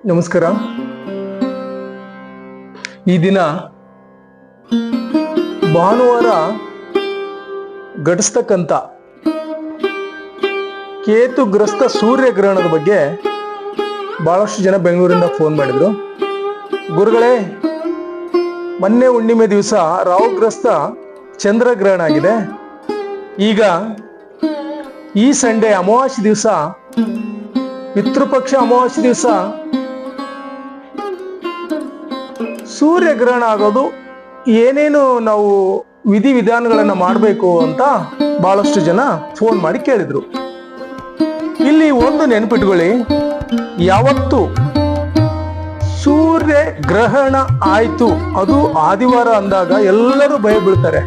ನಮಸ್ಕಾರ. ಈ ದಿನ ಭಾನುವಾರ ಘಟಿಸ್ತಕ್ಕಂಥ ಕೇತುಗ್ರಸ್ತ ಸೂರ್ಯಗ್ರಹಣದ ಬಗ್ಗೆ ಬಹಳಷ್ಟು ಜನ ಬೆಂಗಳೂರಿಂದ ಫೋನ್ ಮಾಡಿದ್ರು. ಗುರುಗಳೇ, ಮೊನ್ನೆ ಹುಣ್ಣಿಮೆ ದಿವಸ ರಾಹುಗ್ರಸ್ತ ಚಂದ್ರಗ್ರಹಣ ಆಗಿದೆ. ಈಗ ಈ ಸಂಡೇ ಅಮಾವಾಸ್ಯೆ ದಿವಸ, ಪಿತೃಪಕ್ಷ ಅಮಾವಾಸ್ಯೆ ದಿವಸ ಸೂರ್ಯಗ್ರಹಣ ಆಗೋದು ಏನೇನು ನಾವು ವಿಧಿವಿಧಾನಗಳನ್ನ ಮಾಡಬೇಕು ಅಂತ ಬಹಳಷ್ಟು ಜನ ಫೋನ್ ಮಾಡಿ ಕೇಳಿದ್ರು. ಇಲ್ಲಿ ಒಂದು ನೆನಪಿಟ್ಕೊಳ್ಳಿ. ಯಾವತ್ತು ಸೂರ್ಯ ಗ್ರಹಣ ಆಯ್ತು, ಅದು ಆದಿವಾರ ಅಂದಾಗ ಎಲ್ಲರೂ ಭಯ ಬೀಳ್ತಾರೆ.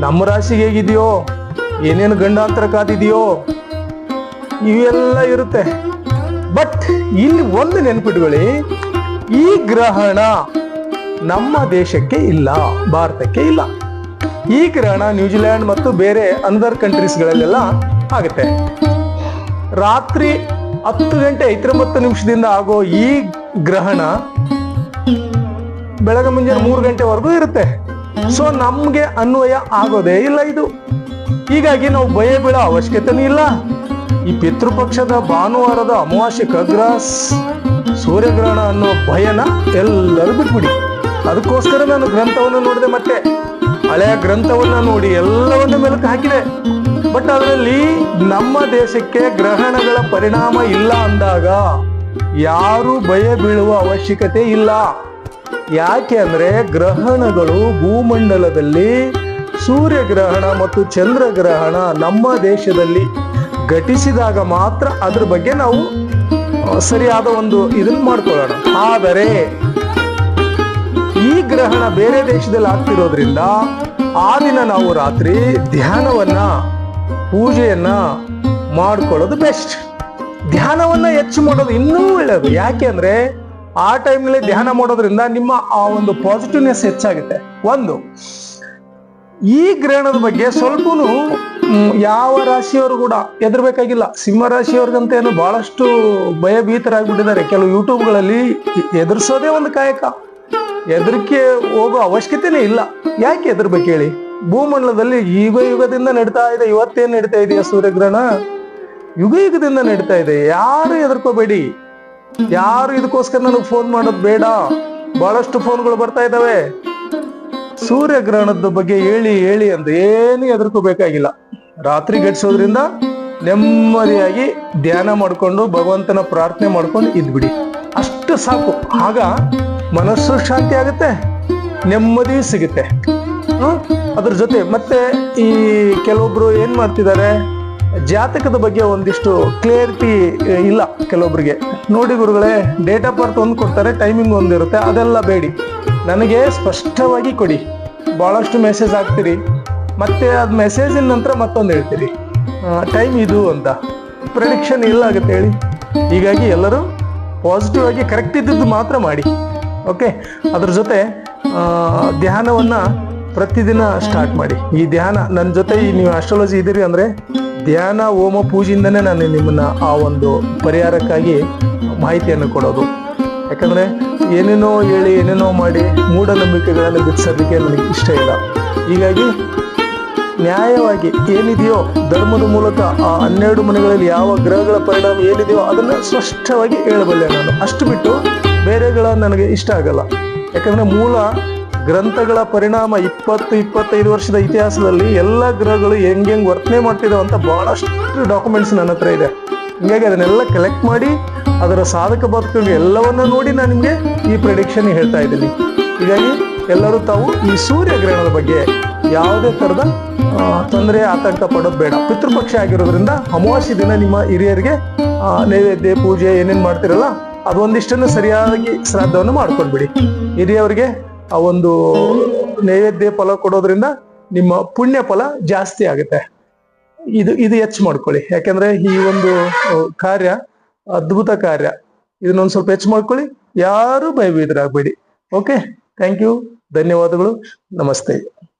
ನಮ್ಮ ರಾಶಿಗೆ ಹೇಗಿದೆಯೋ, ಏನೇನು ಗಂಡಾಂತರ ಕಾದಿದೆಯೋ, ಇವೆಲ್ಲ ಇರುತ್ತೆ. ಬಟ್ ಇಲ್ಲಿ ಒಂದು ನೆನ್ಪಿಟ್ಕೊಳ್ಳಿ. ಈ ಗ್ರಹಣ ನಮ್ಮ ದೇಶಕ್ಕೆ ಇಲ್ಲ, ಭಾರತಕ್ಕೆ ಇಲ್ಲ. ಈ ಗ್ರಹಣ ನ್ಯೂಜಿಲೆಂಡ್ ಮತ್ತು ಬೇರೆ ಅನದರ್ ಕಂಟ್ರೀಸ್ಗಳಲ್ಲೆಲ್ಲ ಆಗುತ್ತೆ. ರಾತ್ರಿ ಹತ್ತು ಗಂಟೆ ಐವತ್ತೊಂಬತ್ತು ನಿಮಿಷದಿಂದ ಆಗೋ ಈ ಗ್ರಹಣ ಬೆಳಗ್ಗೆ ಮುಂಜಾನೆ ಮೂರು ಗಂಟೆವರೆಗೂ ಇರುತ್ತೆ. ಸೊ ನಮ್ಗೆ ಅನ್ವಯ ಆಗೋದೇ ಇಲ್ಲ ಇದು. ಹೀಗಾಗಿ ನಾವು ಭಯ ಬೀಳೋ ಅವಶ್ಯಕತೆನೂ ಇಲ್ಲ. ಈ ಪಿತೃಪಕ್ಷದ ಭಾನುವಾರದ ಅಮಾವಾಸ್ಯ ಕಗ್ರಾಸ್ ಸೂರ್ಯಗ್ರಹಣ ಅನ್ನೋ ಭಯನ ಎಲ್ಲರೂ ಬಿಟ್ಬಿಡಿ. ಅದಕ್ಕೋಸ್ಕರ ನಾನು ಗ್ರಂಥವನ್ನು ನೋಡಿದೆ ಮತ್ತೆ. ಹಳೆಯ ಗ್ರಂಥವನ್ನ ನೋಡಿ ಎಲ್ಲವನ್ನ ಮೆಲುಕು ಹಾಕಿದೆ. ಬಟ್ ಅದರಲ್ಲಿ ನಮ್ಮ ದೇಶಕ್ಕೆ ಗ್ರಹಣಗಳ ಪರಿಣಾಮ ಇಲ್ಲ ಅಂದಾಗ ಯಾರು ಭಯ ಬೀಳುವ ಅವಶ್ಯಕತೆ ಇಲ್ಲ. ಯಾಕೆ ಅಂದ್ರೆ ಗ್ರಹಣಗಳು ಭೂಮಂಡಲದಲ್ಲಿ ಸೂರ್ಯಗ್ರಹಣ ಮತ್ತು ಚಂದ್ರಗ್ರಹಣ ನಮ್ಮ ದೇಶದಲ್ಲಿ ಘಟಿಸಿದಾಗ ಮಾತ್ರ ಅದ್ರ ಬಗ್ಗೆ ನಾವು ಸರಿಯಾದ ಒಂದು ಇದನ್ನ ಮಾಡ್ಕೊಳ್ಳೋಣ. ಆದರೆ, ಈ ಗ್ರಹಣ ಬೇರೆ ದೇಶದಲ್ಲಿ ಆಗ್ತಿರೋದ್ರಿಂದ ಆ ದಿನ ನಾವು ರಾತ್ರಿ ಧ್ಯಾನವನ್ನ, ಪೂಜೆಯನ್ನ ಮಾಡ್ಕೊಳ್ಳೋದು ಬೆಸ್ಟ್. ಧ್ಯಾನವನ್ನ ಹೆಚ್ಚು ಮಾಡೋದು ಇನ್ನೂ ಒಳ್ಳೇದು. ಯಾಕೆ ಅಂದ್ರೆ, ಆ ಟೈಮ್ನಲ್ಲಿ ಧ್ಯಾನ ಮಾಡೋದ್ರಿಂದ ನಿಮ್ಮ ಆ ಒಂದು ಪಾಸಿಟಿವ್ನೆಸ್ ಹೆಚ್ಚಾಗುತ್ತೆ. ಒಂದು ಈ ಗ್ರಹಣದ ಬಗ್ಗೆ ಸ್ವಲ್ಪನು ಯಾವ ರಾಶಿಯವರು ಕೂಡ ಹೆದರ್ಬೇಕಾಗಿಲ್ಲ. ಸಿಂಹ ರಾಶಿಯವ್ರಿಗಂತೇನು ಬಹಳಷ್ಟು ಭಯಭೀತರಾಗ್ಬಿಟ್ಟಿದ್ದಾರೆ. ಕೆಲವು ಯೂಟ್ಯೂಬ್ಗಳಲ್ಲಿ ಎದುರಿಸೋದೇ ಒಂದು ಕಾಯಕ. ಹೆದರಿಕೆ ಹೋಗೋ ಅವಶ್ಯಕತೆನೇ ಇಲ್ಲ. ಯಾಕೆ ಹೆದರ್ಬೇಕು ಹೇಳಿ? ಭೂಮಂಡಲದಲ್ಲಿ ಯುಗ ಯುಗದಿಂದ ನಡೀತಾ ಇದೆ. ಇವತ್ತೇನ್ ನಡೀತಾ ಇದೆಯಾ ಸೂರ್ಯಗ್ರಹಣ? ಯುಗ ಯುಗದಿಂದ ನಡೀತಾ ಇದೆ. ಯಾರು ಹೆದರ್ಕೋಬೇಡಿ? ಯಾರು ಇದಕ್ಕೋಸ್ಕರ ನನಗೆ ಫೋನ್ ಮಾಡೋದು ಬೇಡ? ಬಹಳಷ್ಟು ಫೋನ್ಗಳು ಬರ್ತಾ ಇದಾವೆ ಸೂರ್ಯಗ್ರಹಣದ ಬಗ್ಗೆ ಹೇಳಿ ಹೇಳಿ ಅಂತ ಏನು ಹೆದರ್ಕೋಬೇಕಾಗಿಲ್ಲ. ರಾತ್ರಿ ಗಡಿಸೋದ್ರಿಂದ ನೆಮ್ಮದಿಯಾಗಿ ಧ್ಯಾನ ಮಾಡ್ಕೊಂಡು ಭಗವಂತನ ಪ್ರಾರ್ಥನೆ ಮಾಡ್ಕೊಂಡು ಇದ್ಬಿಡಿ. ಅಷ್ಟು ಸಾಕು. ಆಗ ಮನಸ್ಸು ಶಾಂತಿ ಆಗುತ್ತೆ ನೆಮ್ಮದಿ ಸಿಗುತ್ತೆ? ಅದ್ರ ಜೊತೆ ಮತ್ತೆ ಈ ಕೆಲವೊಬ್ರು ಏನ್ ಮಾಡ್ತಿದ್ದಾರೆ, ಜಾತಕದ ಬಗ್ಗೆ ಒಂದಿಷ್ಟು ಕ್ಲಿಯರಿಟಿ ಇಲ್ಲ ಕೆಲವೊಬ್ರಿಗೆ. ನೋಡಿ ಗುರುಗಳೇ ಡೇಟ್ ಆಫ್ ಬರ್ತ್ ಒಂದು ಕೊಡ್ತಾರೆ ಟೈಮಿಂಗ್ ಒಂದಿರುತ್ತೆ, ಅದೆಲ್ಲ ಬೇಡಿ. ನನಗೆ ಸ್ಪಷ್ಟವಾಗಿ ಕೊಡಿ. ಬಹಳಷ್ಟು ಮೆಸೇಜ್ ಹಾಕ್ತೀರಿ. ಮತ್ತೆ ಅದು ಮೆಸೇಜಿನ ನಂತರ ಮತ್ತೊಂದು ಹೇಳ್ತೀರಿ. ಟೈಮ್ ಇದು ಅಂತ. ಪ್ರೆಡಿಕ್ಷನ್ ಇಲ್ಲ ಆಗುತ್ತೆ ಹೇಳಿ. ಹೀಗಾಗಿ ಎಲ್ಲರೂ ಪಾಸಿಟಿವ್ ಆಗಿ ಕರೆಕ್ಟ್ ಇದ್ದದ್ದು ಮಾತ್ರ ಮಾಡಿ. ಓಕೆ ಅದ್ರ ಜೊತೆ ಧ್ಯಾನವನ್ನು ಪ್ರತಿದಿನ ಸ್ಟಾರ್ಟ್ ಮಾಡಿ. ಈ ಧ್ಯಾನ ನನ್ನ ಜೊತೆ ನೀವು ಆಸ್ಟ್ರಾಲಜಿ ಇದ್ದೀರಿ ಅಂದರೆ ಧ್ಯಾನ, ಹೋಮ, ಪೂಜೆಯಿಂದನೇ ನಾನು ನಿಮ್ಮನ್ನ ಆ ಒಂದು ಪರಿಹಾರಕ್ಕಾಗಿ ಮಾಹಿತಿಯನ್ನು ಕೊಡೋದು. ಯಾಕಂದ್ರೆ ಏನೇನೋ ಹೇಳಿ, ಏನೇನೋ ಮಾಡಿ ಮೂಢನಂಬಿಕೆಗಳನ್ನು ಬಿಡಿಸೋದಕ್ಕೆ ನನಗೆ ಇಷ್ಟ ಇಲ್ಲ. ಹೀಗಾಗಿ ನ್ಯಾಯವಾಗಿ ಏನಿದೆಯೋ ಧರ್ಮದ ಮೂಲಕ ಆ ಹನ್ನೆರಡು ಮನೆಗಳಲ್ಲಿ ಯಾವ ಗ್ರಹಗಳ ಪರಿಣಾಮ ಏನಿದೆಯೋ ಅದನ್ನು ಸ್ಪಷ್ಟವಾಗಿ ಹೇಳಬಲ್ಲೆ ನಾನು. ಅಷ್ಟು ಬಿಟ್ಟು ಬೇರೆಗಳ ನನಗೆ ಇಷ್ಟ ಆಗಲ್ಲ. ಯಾಕಂದ್ರೆ ಮೂಲ ಗ್ರಂಥಗಳ ಪರಿಣಾಮ ಇಪ್ಪತ್ತು, ಇಪ್ಪತ್ತೈದು ವರ್ಷದ ಇತಿಹಾಸದಲ್ಲಿ ಎಲ್ಲ ಗ್ರಹಗಳು ಹೆಂಗೆ ಹೆಂಗೆ ವರ್ತನೆ ಮಾಡ್ತಿದ್ದಾವೆ ಅಂತ ಭಾಳಷ್ಟು ಡಾಕ್ಯುಮೆಂಟ್ಸ್ ನನ್ನ ಹತ್ರ ಇದೆ. ಹೀಗಾಗಿ ಅದನ್ನೆಲ್ಲ ಕಲೆಕ್ಟ್ ಮಾಡಿ ಅದರ ಸಾಧಕ ಬಾಧಕಗಳು ಎಲ್ಲವನ್ನ ನೋಡಿ ನಾನು ನಿಮಗೆ ಈ ಪ್ರಿಡಿಕ್ಷನ್ ಹೇಳ್ತಾ ಇದ್ದೀನಿ. ಹೀಗಾಗಿ ಎಲ್ಲರೂ ತಾವು ಈ ಸೂರ್ಯಗ್ರಹಣದ ಬಗ್ಗೆ ಯಾವುದೇ ಥರದ ತೊಂದರೆ, ಆತಂಕ ಪಡೋದು ಬೇಡ. ಪಿತೃಪಕ್ಷ ಆಗಿರೋದ್ರಿಂದ ಅಮಾವಾಸ್ಯೆ ದಿನ ನಿಮ್ಮ ಹಿರಿಯರಿಗೆ ನೈವೇದ್ಯ, ಪೂಜೆ ಏನೇನು ಮಾಡ್ತಿರಲ್ಲ, ಅದೊಂದಿಷ್ಟನ್ನು ಸರಿಯಾಗಿ ಶ್ರಾದ್ದವನ್ನು ಮಾಡ್ಕೊಂಡ್ಬಿಡಿ. ಹಿರಿಯವರಿಗೆ ಆ ಒಂದು ನೈವೇದ್ಯ ಫಲ ಕೊಡೋದ್ರಿಂದ ನಿಮ್ಮ ಪುಣ್ಯ ಫಲ ಜಾಸ್ತಿ ಆಗುತ್ತೆ. ಇದು ಇದು ಹೆಚ್ಚು ಮಾಡ್ಕೊಳ್ಳಿ. ಯಾಕಂದ್ರೆ ಈ ಒಂದು ಕಾರ್ಯ ಅದ್ಭುತ ಕಾರ್ಯ. ಇದನ್ನೊಂದು ಸ್ವಲ್ಪ ಹೆಚ್ಚು ಮಾಡ್ಕೊಳ್ಳಿ. ಯಾರು ಭಯಭೀತರಾಗಬೇಡಿ. ಓಕೆ ಥ್ಯಾಂಕ್ ಯು ಧನ್ಯವಾದಗಳು. ನಮಸ್ತೆ.